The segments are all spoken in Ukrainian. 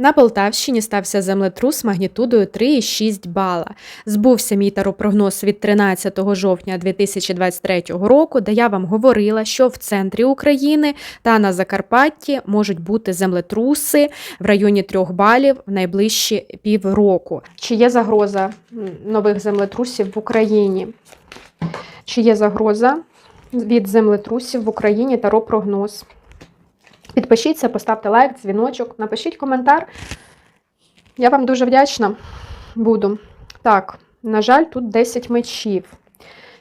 На Полтавщині стався землетрус магнітудою 3,6 бала. Збувся мій таропрогноз від 13 жовтня 2023 року, де я вам говорила, що в центрі України та на Закарпатті можуть бути землетруси в районі 3 балів в найближчі півроку. Чи є загроза нових землетрусів в Україні? Чи є загроза від землетрусів в Україні таропрогноз? Підпишіться, поставте лайк, дзвіночок, напишіть коментар. Я вам дуже вдячна буду. Так, на жаль, тут 10 мечів.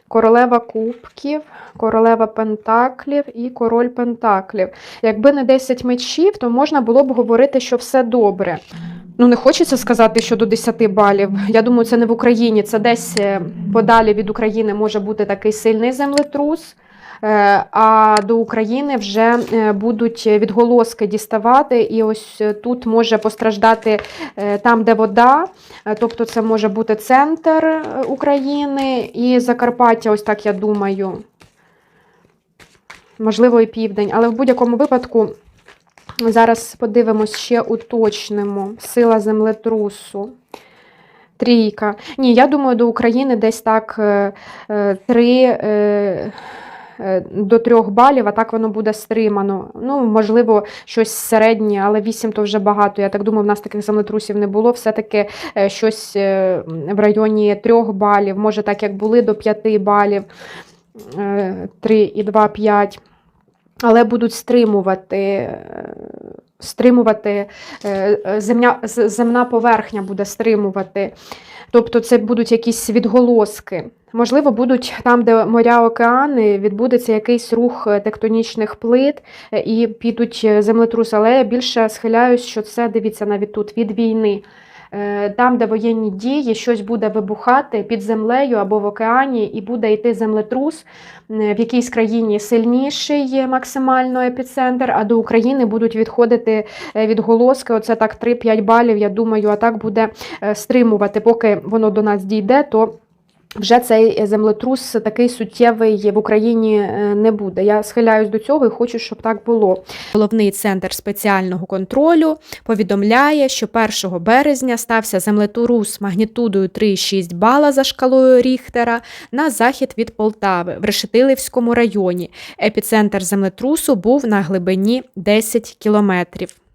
Королева кубків, королева пентаклів і король пентаклів. Якби не 10 мечів, то можна було б говорити, що все добре. Ну, не хочеться сказати, що до 10 балів. Я думаю, це не в Україні, це десь е, подалі від України може бути такий сильний землетрус. Е, А до України вже е, будуть відголоски діставати, і ось е, тут може постраждати там, де вода, тобто це може бути центр України і Закарпаття, ось так я думаю. Можливо, і південь, але в будь-якому випадку зараз подивимось, ще уточнимо. Сила землетрусу. Трійка. Ні, я думаю, до України десь так три. Е, До трьох балів, а так воно буде стримано. Ну, можливо, щось середнє, але вісім то вже багато. Я так думаю, в нас таких землетрусів не було. Все-таки е, щось е, в районі 3 балів, може, так як були до 5 балів, е, три і два, п'ять. Але будуть стримувати, стримувати е, е, земля, земна поверхня буде стримувати. Тобто це будуть якісь відголоски. Можливо, будуть там, де моря, океани, відбудеться якийсь рух е, тектонічних плит і підуть землетруси. Але я більше схиляюсь, що це дивіться навіть тут від війни. Е, Там, де воєнні дії, щось буде вибухати під землею або в океані, і буде йти землетрус в якійсь країні сильніший максимально епіцентр, а до України будуть відходити е, відголоски. Оце так 3-5 балів. Я думаю, а так буде е, стримувати, поки воно до нас дійде, то. Вже цей землетрус такий суттєвий в Україні е, не буде. Я схиляюсь до цього і хочу, щоб так було. Головний центр спеціального контролю повідомляє, що 1 березня стався землетрус магнітудою 3,6 бала за шкалою Ріхтера на захід від Полтави в Решетилівському районі. Епіцентр землетрусу був на глибині 10 кілометрів.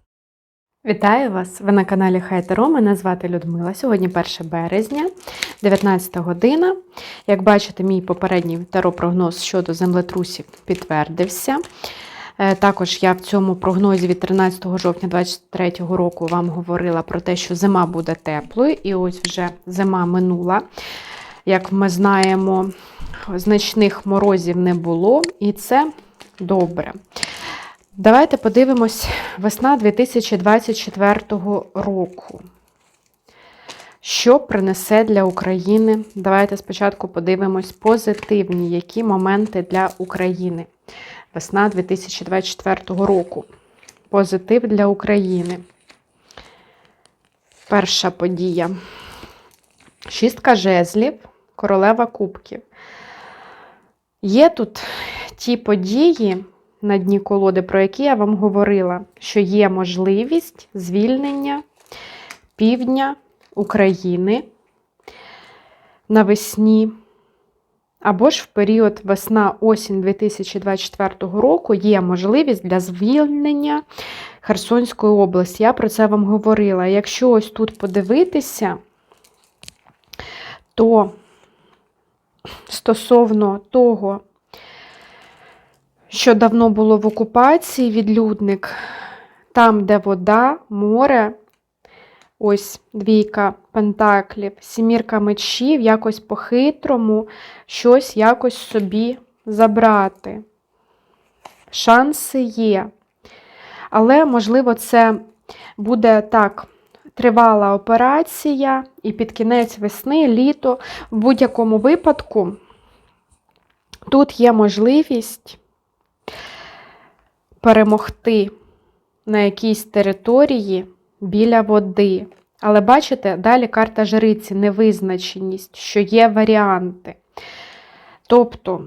Вітаю вас! Ви на каналі Хайтеро. Мене звати Людмила. Сьогодні 1 березня, 19 година. Як бачите, мій попередній таропрогноз щодо землетрусів підтвердився. Е, Також я в цьому прогнозі від 13 жовтня 2023 року вам говорила про те, що зима буде теплою, і ось вже зима минула. Як ми знаємо, значних морозів не було, і це добре. Давайте подивимось весна 2024 року. Що принесе для України? Давайте спочатку подивимось позитивні які моменти для України. Весна 2024 року. Позитив для України. Перша подія. Шістка жезлів, королева кубків. Є тут ті події на дні колоди, про які я вам говорила, що є можливість звільнення півдня України навесні. Або ж в період весна-осінь 2024 року є можливість для звільнення Херсонської області. Я про це вам говорила. Якщо ось тут подивитися, то стосовно того, що давно було в окупації, відлюдник, там, де вода, море, ось двійка пентаклів, сімірка мечів, якось по-хитрому, щось якось собі забрати. Шанси є. Але, можливо, це буде так. Тривала операція, і під кінець весни, літо. В будь-якому випадку тут є можливість перемогти на якійсь території біля води. Але бачите, далі карта жриці, невизначеність, що є варіанти. Тобто,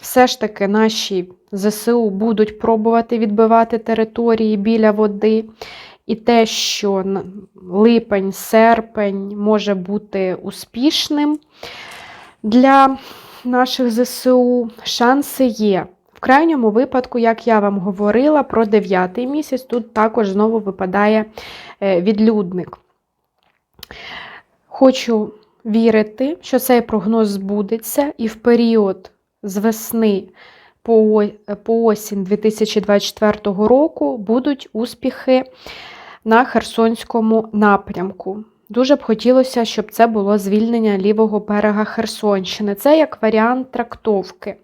все ж таки наші ЗСУ будуть пробувати відбивати території біля води. і те, що липень, серпень може бути успішним для наших ЗСУ, шанси є. В крайньому випадку, як я вам говорила про 9 місяць, тут також знову випадає е, відлюдник. Хочу вірити, що цей прогноз збудеться, і в період з весни по осінь 2024 року будуть успіхи на Херсонському напрямку. Дуже б хотілося, щоб це було звільнення лівого берега Херсонщини. Це як варіант трактовки.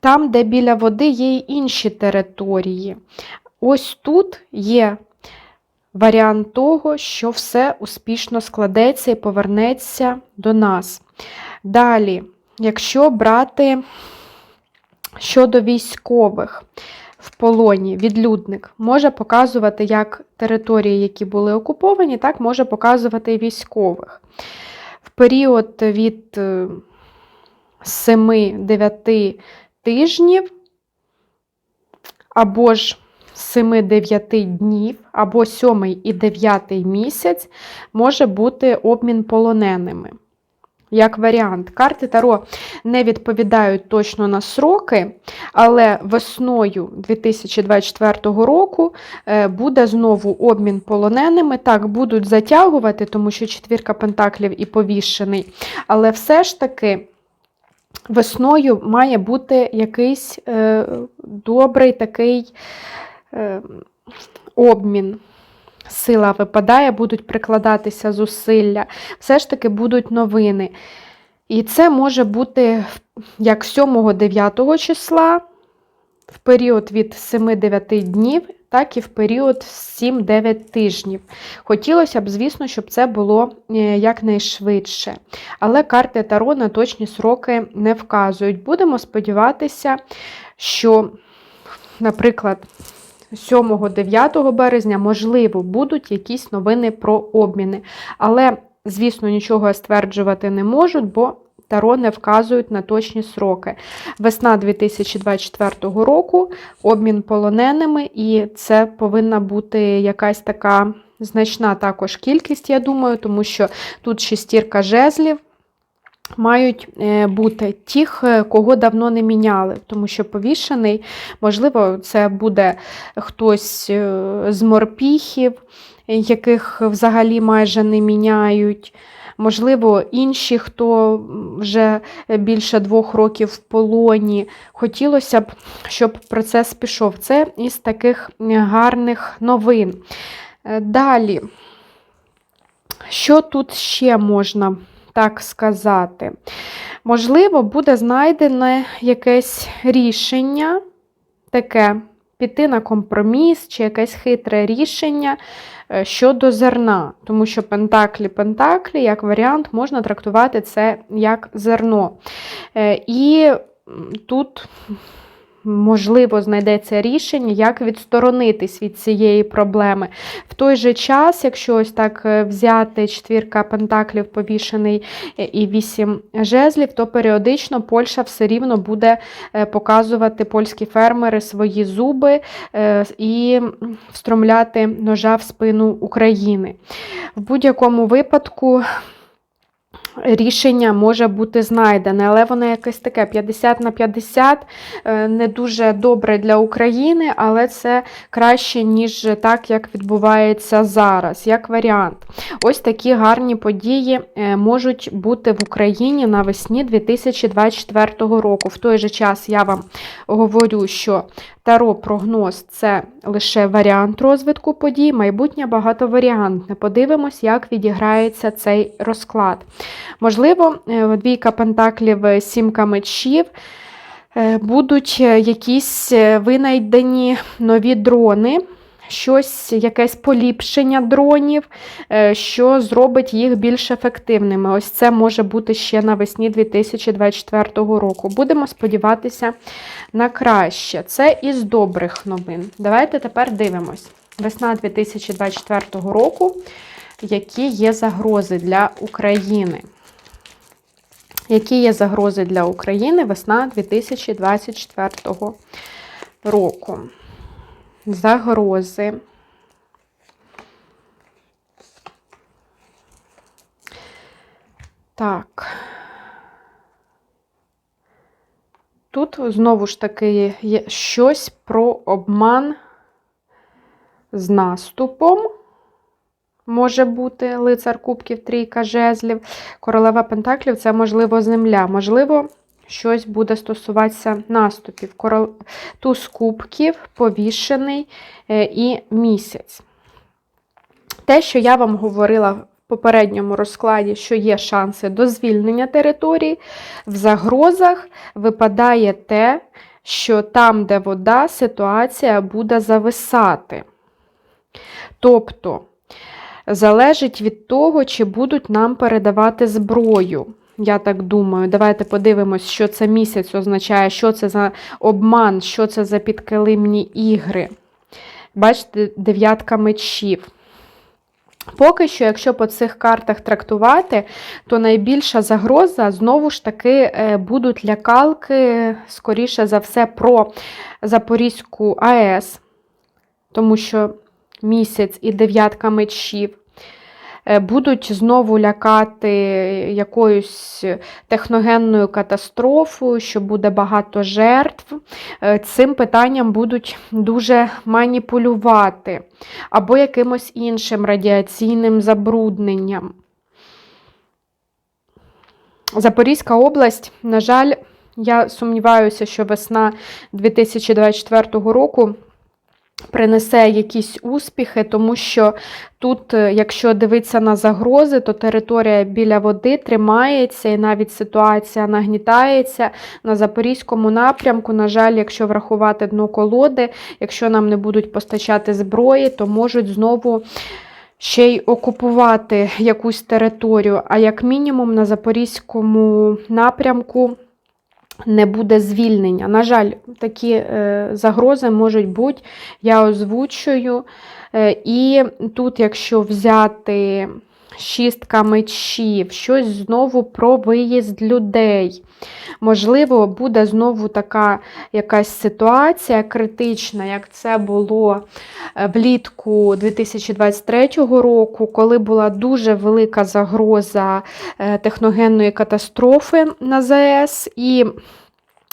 Там, де біля води є й інші території. Ось тут є варіант того, що все успішно складеться і повернеться до нас. Далі, якщо брати щодо військових в полоні, відлюдник може показувати як території, які були окуповані, так може показувати і військових. В період від 7-9 тижнів або ж 7-9 днів, або 7 і 9 місяць може бути обмін полоненими. Як варіант, карти Таро не відповідають точно на сроки, але весною 2024 року е, буде знову обмін полоненими. Так, будуть затягувати, тому що четвірка пентаклів і повішений. Але все ж таки весною має бути якийсь е, добрий такий е, обмін. Сила випадає, будуть прикладатися зусилля, все ж таки будуть новини. І це може бути як 7-9 числа, в період від 7-9 днів, так і в період 7-9 тижнів. Хотілося б, звісно, щоб це було е, якнайшвидше. Але карти Таро на точні сроки не вказують. Будемо сподіватися, що, наприклад, 7-9 березня, можливо, будуть якісь новини про обміни. Але, звісно, нічого я стверджувати не можуть, бо Таро не вказують на точні сроки. Весна 2024 року, обмін полоненими, і це повинна бути якась така значна також кількість, я думаю, тому що тут шестірка жезлів. Мають е, бути тих, кого давно не міняли, тому що повішений, можливо, це буде хтось е, з морпіхів, яких взагалі майже не міняють. Можливо, інші, хто вже більше двох років в полоні. Хотілося б, щоб процес пішов. Це із таких гарних новин. Е, Далі, що тут ще можна? Так сказати. Можливо, буде знайдене якесь рішення, таке піти на компроміс чи якесь хитре рішення е, щодо зерна. Тому що пентаклі-пентаклі, як варіант, можна трактувати це як зерно. Е, І тут. Можливо, знайдеться рішення, як відсторонитись від цієї проблеми. В той же час, якщо ось так е, взяти четвірка пентаклів повішений е, і вісім жезлів, то періодично Польща все рівно буде е, показувати польські фермери свої зуби і встромляти ножа в спину України. В будь-якому випадку рішення може бути знайдене, але воно якесь таке 50 на 50, е, не дуже добре для України, але це краще, ніж так, як відбувається зараз, як варіант. Ось такі гарні події е, можуть бути в Україні навесні 2024 року. В той же час я вам говорю, що Таро прогноз це лише варіант розвитку подій, майбутнє багатоваріантне. Подивимось, як відіграється цей розклад. Можливо, е, двійка пентаклів, е, сімка мечів. е, Будуть якісь винайдені нові дрони, щось, якесь поліпшення дронів, що зробить їх більш ефективними. Ось це може бути ще навесні 2024 року. Будемо сподіватися на краще. Це із добрих новин. Давайте тепер дивимось. Весна 2024 року, які є загрози для України. Які є загрози для України весна 2024 року? загрози. Так. Тут знову ж таки є щось про обман з наступом. Може бути лицар Кубків, Трійка жезлів, королева Пентаклів це, можливо, земля. Можливо, щось буде стосуватися наступів. Туз кубків, повішений е, і місяць. Те, що я вам говорила в попередньому розкладі, що є шанси до звільнення території, в загрозах випадає те, що там, де вода, ситуація буде зависати. Тобто, залежить від того, чи будуть нам передавати зброю. Я так думаю, давайте подивимось, що це місяць означає, що це за обман, що це за підкилимні ігри. Бачите, дев'ятка мечів. Поки що, якщо по цих картах трактувати, то найбільша загроза знову ж таки е, будуть лякалки, скоріше за все, про Запорізьку АЕС, тому що місяць і дев'ятка мечів. Е, Будуть знову лякати якоюсь техногенною катастрофою, що буде багато жертв. Е, Цим питанням будуть дуже маніпулювати, або якимось іншим радіаційним забрудненням. Запорізька область, на жаль, я сумніваюся, що весна 2024 року принесе якісь успіхи, тому що тут, е, якщо дивитися на загрози, то територія біля води тримається і навіть ситуація нагнітається на Запорізькому напрямку. На жаль, якщо врахувати дно колоди, якщо нам не будуть постачати зброї, то можуть знову. Ще й окупувати якусь територію, а як мінімум на Запорізькому напрямку не буде звільнення. На жаль, такі е, загрози можуть бути, я озвучую. Е, і тут, якщо взяти шістка мечів, щось знову про виїзд людей. Можливо, буде знову така якась ситуація критична, як це було е, влітку 2023 року, коли була дуже велика загроза е, техногенної катастрофи на ЗАЕС. і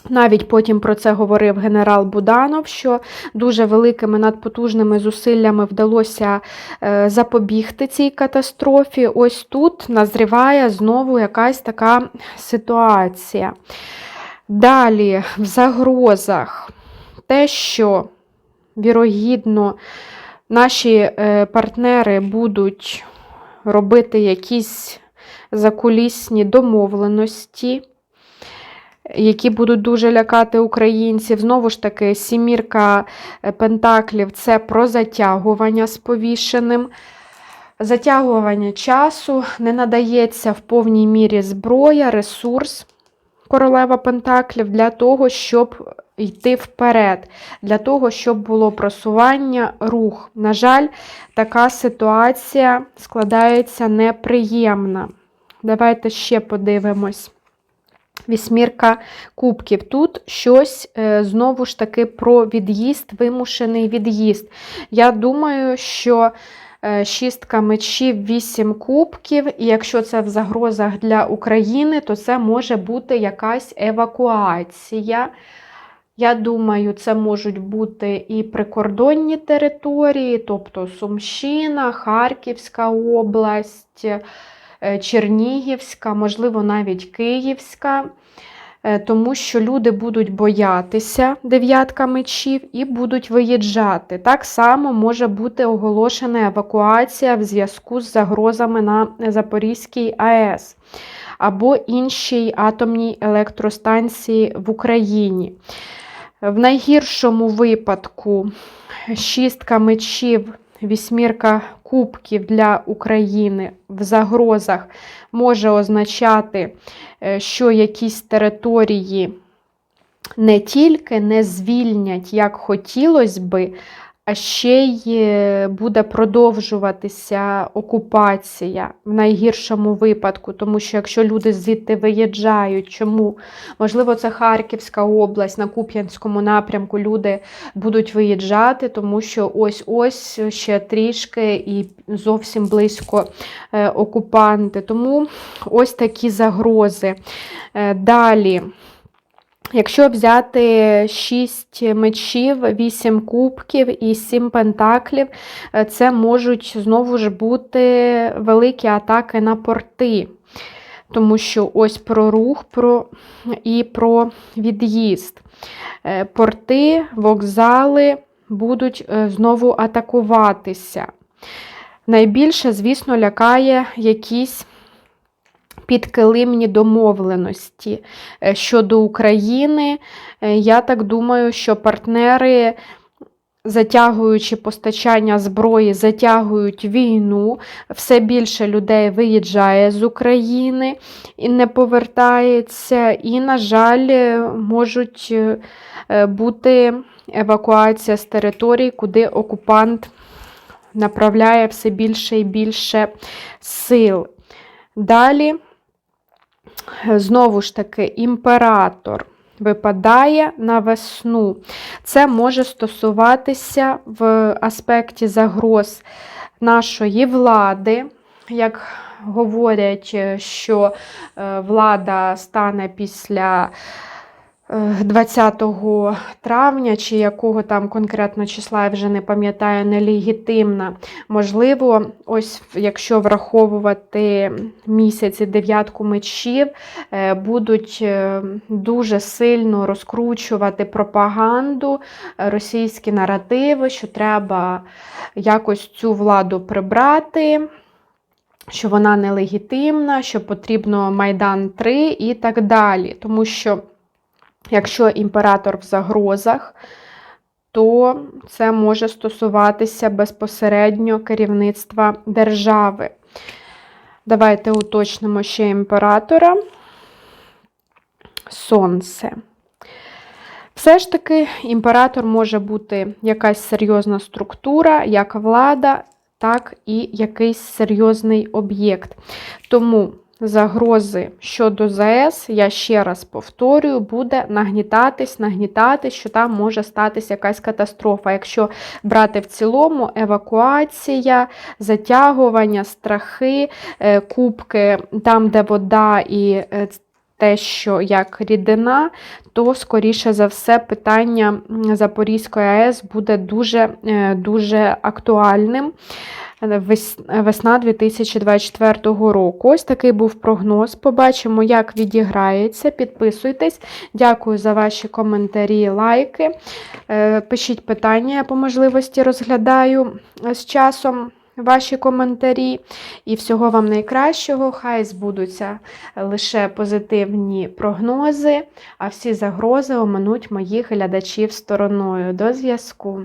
навіть потім про це говорив генерал Буданов, що дуже великими надпотужними зусиллями вдалося е, запобігти цій катастрофі. Ось тут назріває знову якась така ситуація. Далі, в загрозах, те, що, вірогідно, наші е, партнери будуть робити якісь закулісні домовленості які будуть дуже лякати українців. Знову ж таки, сімірка е, пентаклів це про затягування з повішеним. Затягування часу не надається в повній мірі зброя, ресурс королева Пентаклів для того, щоб йти вперед, для того, щоб було просування, рух. На жаль, така ситуація складається неприємна. Давайте ще подивимось. Вісьмірка кубків. Тут щось е, знову ж таки про від'їзд, вимушений від'їзд. Я думаю, що е, шістка мечів, вісім кубків, і якщо це в загрозах для України, то це може бути якась евакуація. Я думаю, це можуть бути і прикордонні території, тобто Сумщина, Харківська область. Е, Чернігівська, можливо, навіть Київська, е, тому що люди будуть боятися дев'ятка мечів і будуть виїжджати. Так само може бути оголошена евакуація в зв'язку з загрозами на Запорізькій АЕС або іншій атомній електростанції в Україні. В найгіршому випадку шістка мечів вісьмірка кубків для України в загрозах може означати, е, що якісь території не тільки не звільнять, як хотілося би, а ще й е, буде продовжуватися окупація в найгіршому випадку, тому що якщо люди звідти виїжджають, чому? Можливо, це Харківська область на Куп'янському напрямку люди будуть виїжджати, тому що ось-ось ще трішки і зовсім близько е, окупанти. Тому ось такі загрози. Е, Далі. Якщо взяти 6 мечів, 8 кубків і 7 пентаклів, е, це можуть знову ж бути великі атаки на порти. Тому що ось про рух про, і про від'їзд. Е, Порти, вокзали будуть е, знову атакуватися. Найбільше, звісно, лякає якісь підкилимні домовленості е, щодо України. Е, Я так думаю, що партнери, затягуючи постачання зброї, затягують війну. Все більше людей виїжджає з України і не повертається. І, на жаль, е, можуть бути евакуація з територій, куди окупант направляє все більше і більше сил. Далі, знову ж таки, імператор випадає на весну. Це може стосуватися в аспекті загроз нашої влади. Як говорять, що е, влада стане після 20 травня, чи якого там конкретно числа, я вже не пам'ятаю, нелегітимна. Можливо, ось якщо враховувати місяці дев'ятку мечів, е, будуть е, дуже сильно розкручувати пропаганду, е, російські наративи, що треба якось цю владу прибрати. Що вона нелегітимна, що потрібно Майдан 3 і так далі. Тому що, якщо імператор в загрозах, то це може стосуватися безпосередньо керівництва держави. Давайте уточнимо ще імператора. Сонце. Все ж таки, імператор може бути якась серйозна структура, як влада, так і якийсь серйозний об'єкт. Тому загрози щодо ЗАЕС, я ще раз повторюю, буде нагнітатись, нагнітатись, що там може статися якась катастрофа. Якщо брати в цілому евакуація, затягування, страхи, е, кубки, там, де вода і е, те, що як рідина, то, скоріше за все, питання Запорізької АЕС буде дуже, е, дуже актуальним. Вес- Весна 2024 року. Ось такий був прогноз. Побачимо, як відіграється. Підписуйтесь. Дякую за ваші коментарі, лайки. Е, Пишіть питання, я по можливості розглядаю з часом ваші коментарі. І всього вам найкращого. Хай збудуться лише позитивні прогнози, а всі загрози оминуть моїх глядачів стороною. До зв'язку!